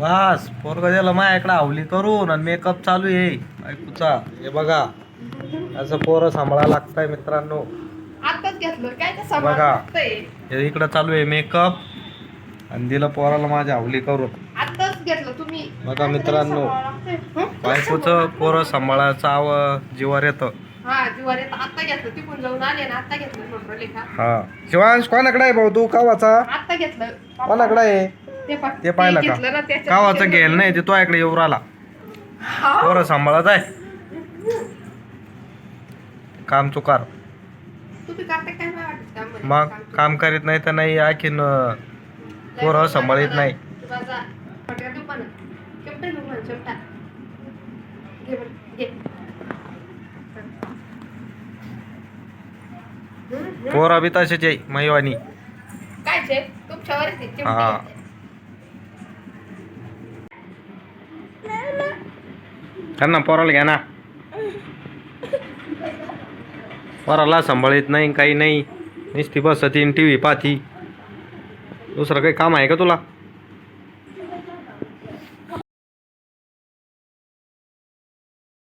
बस पोरग दिलं माझ्याकडे आवली करून आणि मेकअप चालू आहे. ऐकूचा हे बघा. असं पोरं सांभाळा लागतंय मित्रांनो. आताच घेतलं. काय ते बघा. हे इकडं चालू आहे मेकअप आणि दिलं पोराला माझ्या आवली करून. आताच घेतलं. तुम्ही बघा मित्रांनो. हं? बायकोचं पोरं सांभाळायचं आव जीवावर येतं. हा जीवार येतं. आता घेतलं. तिकडून जाऊन आले ना आता घेतलं लेखा हा. शिवांश कोणाकडे आहे भाऊ? तू कावाचा? आता घेतलं. कोणाकडे आहे? ते पा- ते पाहिलं का? घेतलं ना त्याच्यात- कावाचं घ्यायला नाही ते तो इकडे येऊ राहिला हा. पोरं सांभाळत आहे काम चुकार तुम्ही करता काय नाही वाटत काममध्ये? मग काम- काम करीत नाही तर नाही आणखीन अं, पोरं सांभाळीत नाही माझा पण घे बरं, घे हं, हं. पोरं बी तसेच आहे मैवानी काय छे तुमच्यावरच आहे, चिमटे हा. त्यांना पोराला घ्या ना. पोराला सांभाळीत नाही काही नाही. नुसती बसती टी व्ही पाहती. दुसरं काही काम आहे का तुला?